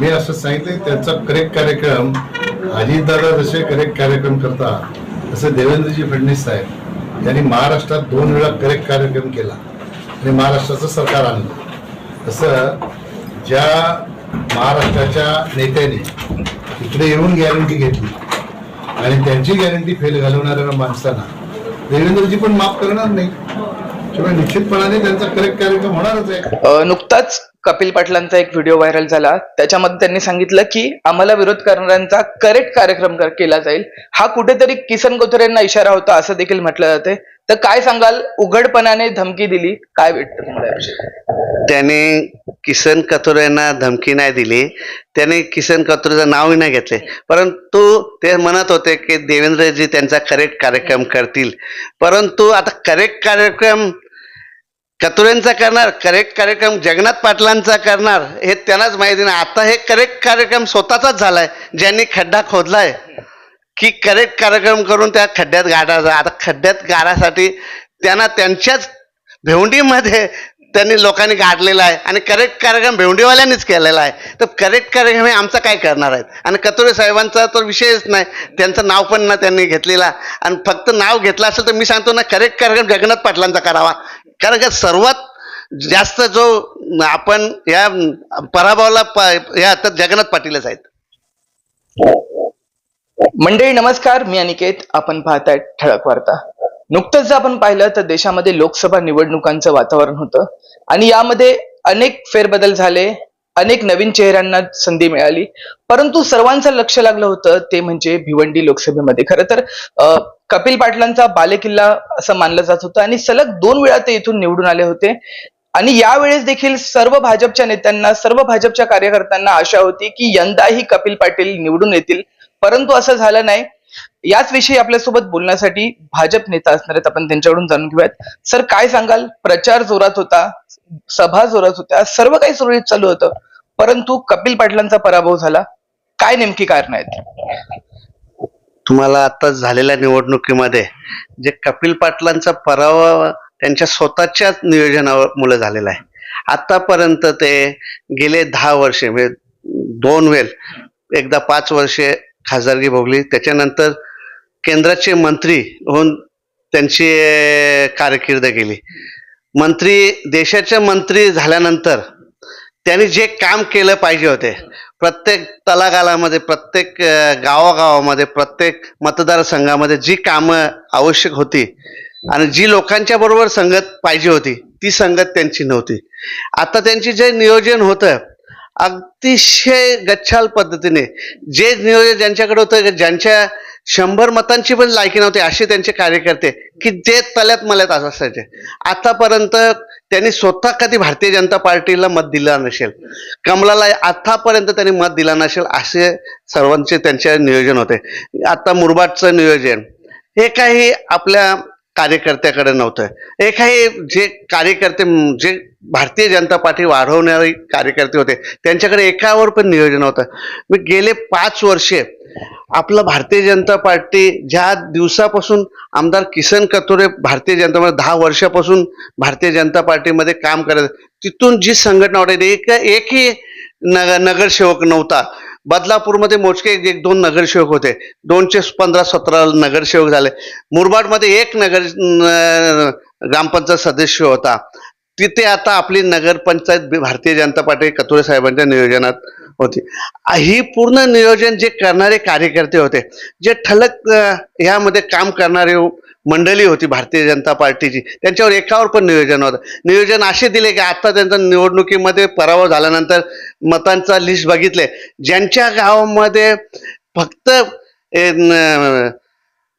मी असं सांगितलं त्यांचा करेक्ट कार्यक्रम अजितदादा जसे करेक्ट कार्यक्रम करतात तसं देवेंद्रजी फडणवीस साहेब यांनी महाराष्ट्रात दोन वेळा करेक्ट कार्यक्रम केला आणि महाराष्ट्राचं सरकार आणलं. तसं ज्या महाराष्ट्राच्या नेत्यांनी इकडे येऊन गॅरंटी घेतली आणि त्यांची गॅरंटी फेल घालवणाऱ्या माणसांना देवेंद्रजी पण माफ करणार नाही. किंवा निश्चितपणाने त्यांचा करेक्ट कार्यक्रम होणारच आहे. नुकताच कपिल पाटलांचा एक व्हिडिओ व्हायरल झाला. त्याच्यामध्ये त्यांनी सांगितलं की आम्हाला विरोध करणाऱ्यांचा करेक्ट कार्यक्रम कर- केला जाईल. हा कुठेतरी किसन कोथरेंना इशारा होता असं देखील म्हटलं जाते. तर काय सांगाल? उघडपणाने धमकी दिली. काय भेटतं तुम्हाला त्याने किसन कथोरेंना धमकी नाही दिली. त्याने किसन कथोरेचं नावही नाही घेतले. परंतु ते म्हणत होते की देवेंद्रजी त्यांचा करेक्ट कार्यक्रम करतील. परंतु आता करेक्ट कार्यक्रम कथोरेंचा करणार करेक्ट कार्यक्रम जगन्नाथ पाटलांचा करणार हे त्यांनाच माहिती नाही. आता हे करेक्ट कार्यक्रम स्वतःचाच झालाय ज्यांनी खड्डा खोदलाय. की करेक्ट कार्यक्रम करून त्या खड्ड्यात गाडायचा आता खड्ड्यात गाडासाठी त्यांना त्यांच्याच भेवंडीमध्ये त्यांनी लोकांनी गाडलेला आहे. आणि करेक्ट कार्यक्रम भेवंडीवाल्यांनीच केलेला आहे. तर करेक्ट कार्यक्रम हे आमचा काय करणार आहेत? आणि कतुरे साहेबांचा तर विषयच नाही. त्यांचं नाव पण ना त्यांनी घेतलेला. आणि फक्त नाव घेतलं असेल तर मी सांगतो ना करेक्ट कार्यक्रम जगन्नाथ पाटलांचा करावा. कारण का सर्वात जास्त जो आपण या पराभवाला या आता जगन्नाथ पाटीलच आहेत. मंडळी नमस्कार. मी अनिकेत. आपण पाहताय ठळक वार्ता. नुकतंच जर आपण पाहिलं तर देशामध्ये लोकसभा निवडणुकांचं वातावरण होतं आणि यामध्ये अनेक फेरबदल झाले. अनेक नवीन चेहऱ्यांना संधी मिळाली. परंतु सर्वांचं लक्ष लागलं होतं ते म्हणजे भिवंडी लोकसभेमध्ये. खरं तर अं, कपिल पाटलांचा बालेकिल्ला असं मानलं जात होतं आणि सलग दोन वेळा ते इथून निवडून आले होते. आणि यावेळेस देखील सर्व भाजपच्या नेत्यांना सर्व भाजपच्या कार्यकर्त्यांना आशा होती की यंदाही कपिल पाटील निवडून येतील. परंतु असं झालं नाही. याच विषयी आपल्यासोबत बोलण्यासाठी भाजप नेता असणार आहेत. आपण त्यांच्याकडून जाणून घेऊयात. सर काय सांगाल? प्रचार जोरात होता सभा जोरात होत्या सर्व काही सुरळीत चालू होतं. परंतु कपिल पाटलांचा पराभव झाला. काय नेमकी कारण आहेत? तुम्हाला आता झालेल्या निवडणुकीमध्ये जे कपिल पाटलांचा पराभव त्यांच्या स्वतःच्याच नियोजनामुळे झालेला आहे. आतापर्यंत ते गेले दहा वर्षे म्हणजे दोन वेळ एकदा पाच वर्षे खासदारकी भोगली. त्याच्यानंतर केंद्राचे मंत्री होऊन त्यांची कारकीर्द केली. मंत्री देशाचे मंत्री झाल्यानंतर त्यांनी जे काम केलं पाहिजे होते प्रत्येक तलागालामध्ये प्रत्येक गावागावामध्ये प्रत्येक मतदारसंघामध्ये जी कामं आवश्यक होती आणि जी लोकांच्या बरोबर संगत पाहिजे होती ती संगत त्यांची नव्हती. आता त्यांची जे नियोजन होतं अतिशय गच्छाल पद्धतीने. जे नियोजन ज्यांच्याकडे होतं ज्यांच्या शंभर मतांची पण लायकी नव्हती असे त्यांचे कार्यकर्ते की जे तल्यात मल्यात असायचे. आतापर्यंत त्यांनी स्वतः कधी भारतीय जनता पार्टीला मत दिलं नसेल. कमलाला आतापर्यंत त्यांनी मत दिला नसेल असे सर्वांचे त्यांचे नियोजन होते. आता मुरबाडचं नियोजन हे काही आपल्या कार्यकर्त्याकडे नव्हतं. हे काही जे कार्यकर्ते जे भारतीय जनता पार्टी वाढवणारे कार्यकर्ते होते. त्यांच्याकडे एकावर पण नियोजन होतं. मी गेले पाच वर्षे आपलं भारतीय जनता पार्टी ज्या दिवसापासून आमदार किसन कथोरे भारतीय जनता पार्टी दहा वर्षापासून भारतीय जनता पार्टीमध्ये काम करत तिथून जी संघटना वाटायची एक एकही नग नगरसेवक नव्हता. बदलापूरमध्ये मोजके एक एक दोन नगरसेवक होते. दोनशे पंधरा सतरा नगरसेवक झाले. मुरबाडमध्ये एक नगर ग्रामपंचायत सदस्य होता. तिथे आता आपली नगरपंचायत भारतीय जनता पार्टी कथोरे साहेबांच्या नियोजनात होती. ही पूर्ण नियोजन जे करणारे कार्यकर्ते होते जे ठलक ह्यामध्ये काम करणारे मंडळी होती भारतीय जनता पार्टीची त्यांच्यावर एकावर पण नियोजन होतं. नियोजन असे दिले की आता त्यांचा निवडणुकीमध्ये पराभव झाल्यानंतर मतांचा लिस्ट बघितले. ज्यांच्या गावामध्ये फक्त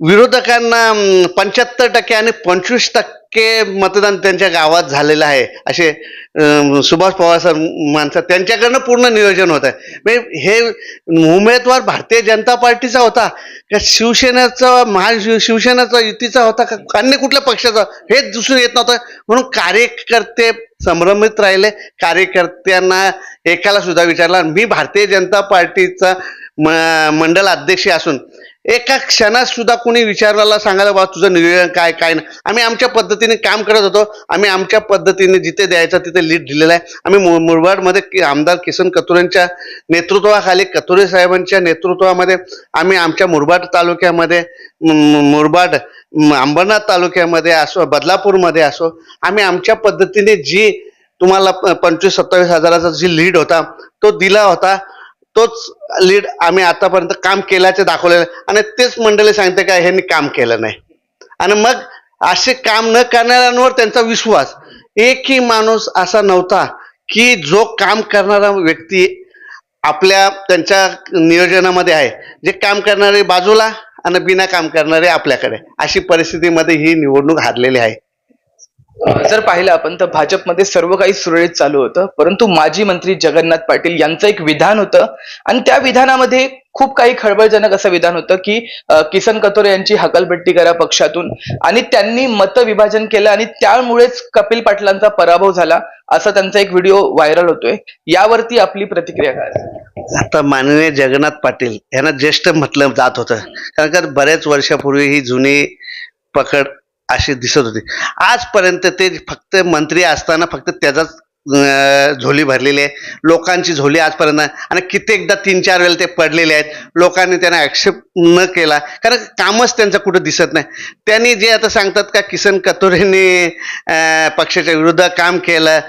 विरोधकांना पंच्याहत्तर टक्के आणि पंचवीस टक्के मतदान त्यांच्या गावात झालेलं आहे. असे सुभाष पवार सर माणसं त्यांच्याकडनं पूर्ण नियोजन होत आहे. म्हणजे हे उमेदवार भारतीय जनता पार्टीचा होता का शिवसेनेचा महाशिव शिवसेनेचा युतीचा होता का अन्य कुठल्या पक्षाचा? हे दिसून येत नव्हतं. म्हणून कार्यकर्ते संभ्रमित राहिले. कार्यकर्त्यांना एकाला सुद्धा विचारला. मी भारतीय जनता पार्टीचा म- मंडल अध्यक्ष असून एका क्षणात सुद्धा कोणी विचारायला सांगायला बा तुझं निवेदन काय काय नाही. आम्ही आमच्या पद्धतीने काम करत होतो. आम्ही आमच्या पद्धतीने जिथे द्यायचं तिथे लीड दिलेला आहे. आम्ही मु- मुरबाडमध्ये कि- आमदार किसन कतुरेंच्या नेतृत्वाखाली कतुरे साहेबांच्या नेतृत्वामध्ये आम्ही आमच्या मुरबाड तालुक्यामध्ये मुरबाड अंबरनाथ तालुक्यामध्ये असो बदलापूरमध्ये असो आम्ही आमच्या पद्धतीने जी तुम्हाला प- पंचवीस सत्तावीस हजाराचा जी लीड होता तो दिला होता. तोच लीड आम्ही आतापर्यंत काम केल्याचे दाखवलेलं. आहे. आणि तेच मंडळी सांगते का ह्यांनी काम केलं नाही. आणि मग असे काम न करणाऱ्यांवर त्यांचा विश्वास. एकही माणूस असा नव्हता की जो काम करणारा व्यक्ती आपल्या त्यांच्या नियोजनामध्ये आहे. जे काम करणारे बाजूला आणि बिना काम करणारे आपल्याकडे. अशी परिस्थितीमध्ये ही निवडणूक हारलेली आहे. जर पाहिलं आपण तर भाजपमध्ये सर्व काही सुरळीत चालू होतं. परंतु माजी मंत्री जगन्नाथ पाटील यांचं एक विधान होतं. आणि त्या विधानामध्ये खूप काही खळबळजनक असं विधान होतं की किसन कथोरे यांची हकलपट्टी करा पक्षातून. आणि त्यांनी मतविभाजन केलं आणि त्यामुळेच कपिल पाटलांचा पराभव झाला असा त्यांचा एक व्हिडिओ व्हायरल होतोय. यावरती आपली प्रतिक्रिया काय? आता माननीय जगन्नाथ पाटील यांना ज्येष्ठ म्हटलं जात होतं. कारण का बऱ्याच वर्षापूर्वी ही जुनी पकड अशी दिसत होती. आजपर्यंत ते फक्त मंत्री असताना फक्त त्याचाच झोली भरलेली आहे. लोकांची झोली आजपर्यंत आणि कित्येकदा तीन चार वेळेला ते पडलेले आहेत. लोकांनी त्यांना ॲक्सेप्ट न केला. कारण कामच त्यांचं कुठं दिसत नाही. त्यांनी जे आता सांगतात का किसन कतोरेंनी पक्षाच्या विरुद्ध काम केलं.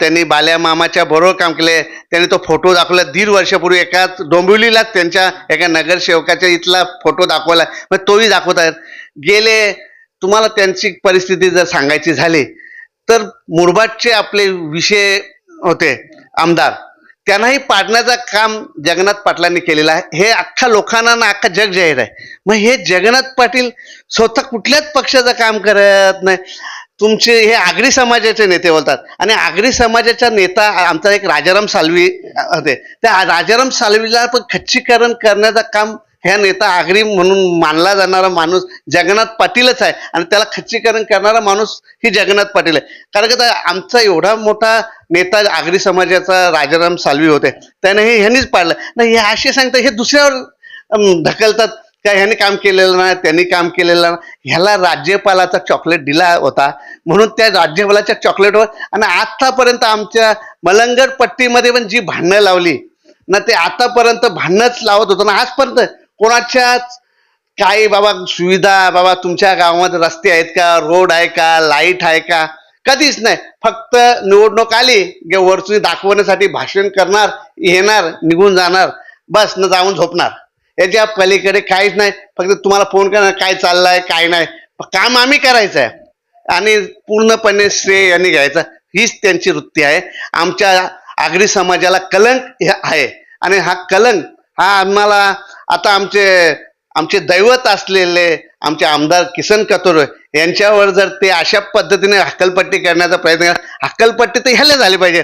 त्यांनी बाल्या मामाच्या बरोबर काम केले. त्यांनी तो फोटो दाखवला. दीड वर्षापूर्वी एका डोंबिवलीलाच त्यांच्या एका नगरसेवकाच्या इथला फोटो दाखवला. मग तोही दाखवत आहेत. गेले तुम्हाला त्यांची परिस्थिती जर सांगायची झाली तर मुरबाडचे आपले विषय होते आमदार. त्यांनाही पाडण्याचं काम जगन्नाथ पाटलांनी केलेलं आहे. हे अख्खा लोकांना ना अख्खा जग जाहीर आहे. मग हे जगन्नाथ पाटील स्वतः कुठल्याच पक्षाचं काम करत नाही. तुमचे हे आगरी समाजाचे नेते बोलतात. आणि आगरी समाजाचा नेता आमचा एक राजाराम सालवी होते. त्या राजाराम सालवीला पण खच्चीकरण करण्याचं काम ह्या नेता आगरी म्हणून मानला जाणारा माणूस जगन्नाथ पाटीलच आहे. आणि त्याला खच्चीकरण करणारा माणूस ही जगन्नाथ पाटील आहे. कारण का आमचा एवढा मोठा नेता आगरी समाजाचा राजाराम सालवी होते. त्याने हे ह्यांनीच पाडलं. नाही हे असे सांगतात हे दुसऱ्यावर ढकलतात. का ह्याने काम केलेलं नाही त्यांनी काम केलेलं नाही. ह्याला राज्यपालाचा चॉकलेट दिला होता. म्हणून त्या राज्यपालाच्या चॉकलेटवर आणि आतापर्यंत आमच्या मलंगड पट्टीमध्ये पण जी भांडणं लावली ना ते आतापर्यंत भांडणंच लावत होतं ना आजपर्यंत कोणाच्याच काही बाबा सुविधा बाबा तुमच्या गावामध्ये रस्ते आहेत का रोड आहे का लाइट आहे का? कधीच नाही. फक्त निवडणूक आली गे वरचून दाखवण्यासाठी भाषण करणार येणार निघून जाणार. बस न जाऊन झोपणार. याच्या पलीकडे काहीच नाही. फक्त तुम्हाला फोन करणार काय चाललंय काय नाही. काम आम्ही करायचं आहे आणि पूर्णपणे श्रेय यांनी घ्यायचं. हीच त्यांची वृत्ती आहे. आमच्या आगरी समाजाला कलंक हे आहे. आणि हा कलंक हा आम्हाला आता आमचे आमचे दैवत असलेले आमचे आमदार किसन कतोरे यांच्यावर जर ते अशा पद्धतीने हक्कलपट्टी करण्याचा प्रयत्न केला हक्कलपट्टी तर ह्याला झाली पाहिजे.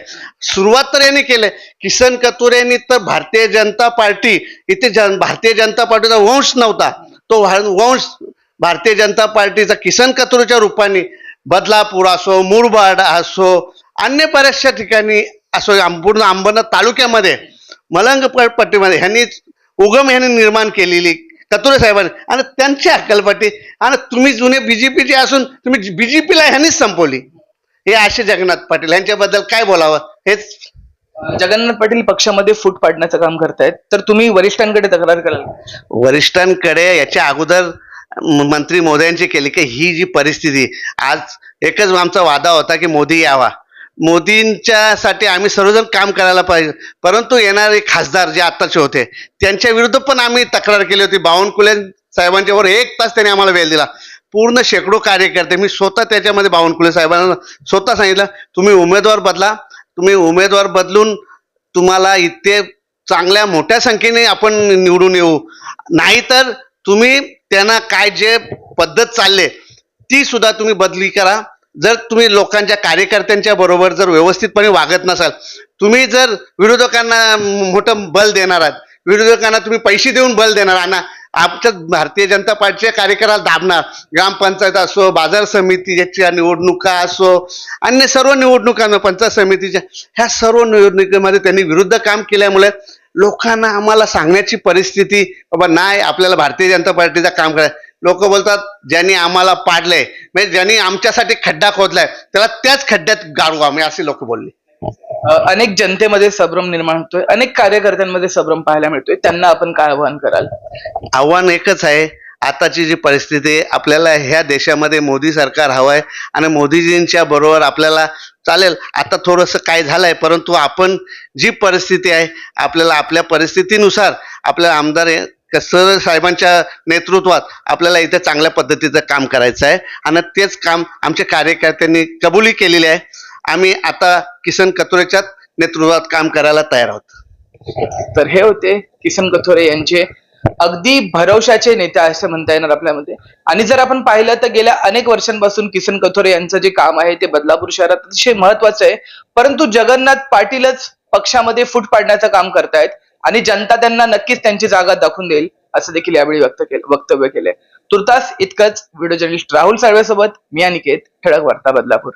सुरुवात तर यांनी केले. किसन कतोरे यांनी तर भारतीय जनता पार्टी इथे जन भारतीय जनता पार्टीचा वंश नव्हता. तो वंश भारतीय जनता पार्टीचा किसन कतोरेच्या रूपाने बदलापूर असो मुरबाड असो अन्य बऱ्याचशा ठिकाणी असो पूर्ण अंबरनाथ तालुक्यामध्ये मलंग पट्टीमध्ये ह्यांनी उगम ह्यांनी निर्माण केलेली कतुरे साहेबांनी. आणि त्यांची हक्कलपट्टी आणि तुम्ही जुने बीजेपीचे असून तुम्ही बीजेपीला ह्यांनीच संपवली. हे असे जगन्नाथ पाटील यांच्याबद्दल काय बोलावं? हेच. जगन्नाथ पाटील पक्षामध्ये फूट पाडण्याचं काम करतायत. तर तुम्ही वरिष्ठांकडे तक्रार कराल. वरिष्ठांकडे याच्या अगोदर मंत्री मोदयांची केली की ही जी परिस्थिती आज एकच आमचा वादा होता की मोदी यावा. मोदींच्यासाठी आम्ही सर्वजण काम करायला पाहिजे. परंतु येणारे खासदार जे आत्ताचे होते त्यांच्या विरुद्ध पण आम्ही तक्रार केली होती. बावनकुले साहेबांच्यावर एक तास त्यांनी आम्हाला वेळ दिला. पूर्ण शेकडो कार्यकर्ते मी स्वतः त्याच्यामध्ये बावनकुले साहेबांना स्वतः सांगितलं तुम्ही उमेदवार बदला. तुम्ही उमेदवार बदलून तुम्हाला इथे चांगल्या मोठ्या संख्येने आपण निवडून येऊ. नाहीतर तुम्ही त्यांना काय जे पद्धत चालले ती सुद्धा तुम्ही बदली करा. जर तुम्ही लोकांच्या कार्यकर्त्यांच्या बरोबर जर व्यवस्थितपणे वागत नसाल तुम्ही जर विरोधकांना मोठं बल देणार आहात विरोधकांना तुम्ही पैसे देऊन बल देणार आणि आमच्या भारतीय जनता पार्टीच्या कार्यकर्त्याला दाबणार ग्रामपंचायत असो बाजार समितीच्या निवडणुका असो अन्य सर्व निवडणुकांना पंचायत समितीच्या ह्या सर्व निवडणुकीमध्ये त्यांनी विरुद्ध काम केल्यामुळे लोकांना आम्हाला सांगण्याची परिस्थिती बाबा नाही आपल्याला भारतीय जनता पार्टीचं काम करायचं. लोक बोलतात ज्यांनी आम्हाला पाडलंय म्हणजे ज्यांनी आमच्यासाठी खड्डा खोदलाय त्याला त्याच खड्ड्यात गाडू आम्ही असे लोक बोलले. अनेक जनतेमध्ये संभ्रम निर्माण होतोय अनेक कार्यकर्त्यांमध्ये संभ्रम पाहायला मिळतोय त्यांना आपण काय आवाहन कराल? आव्हान एकच आहे आताची जी परिस्थिती आहे आपल्याला ह्या देशामध्ये मोदी सरकार हवं आहे आणि मोदीजींच्या बरोबर आपल्याला चालेल आता थोडंसं काय झालंय परंतु आपण जी परिस्थिती आहे आपल्याला आपल्या परिस्थितीनुसार आपल्या आमदार हे- सर साहेबांच्या नेतृत्वात आपल्याला इथे चांगल्या पद्धतीचं काम करायचं आहे. आणि तेच काम आमच्या कार्यकर्त्यांनी कबुली केलेली आहे. आम्ही आता किसन कथोरेच्याच नेतृत्वात काम करायला तयार आहोत. तर हे होते किसन कथोरे यांचे अगदी भरवशाचे नेते असं म्हणता येणार आपल्यामध्ये. आणि जर आपण पाहिलं तर गेल्या अनेक वर्षांपासून किसन कथोरे यांचं जे काम आहे ते बदलापूर शहरात अतिशय महत्वाचं आहे. परंतु जगन्नाथ पाटीलच पक्षामध्ये फूट पाडण्याचं काम करतायत. आणि जनता त्यांना नक्कीच त्यांची जागा दाखवून देईल असं देखील यावेळी व्यक्त केलं वक्तव्य केलंय. तुर्तास इतकंच व्हिडिओ जर्नलिस्ट राहुल साळवेसोबत मी अनिकेत ठळक वार्ता बदलापूर.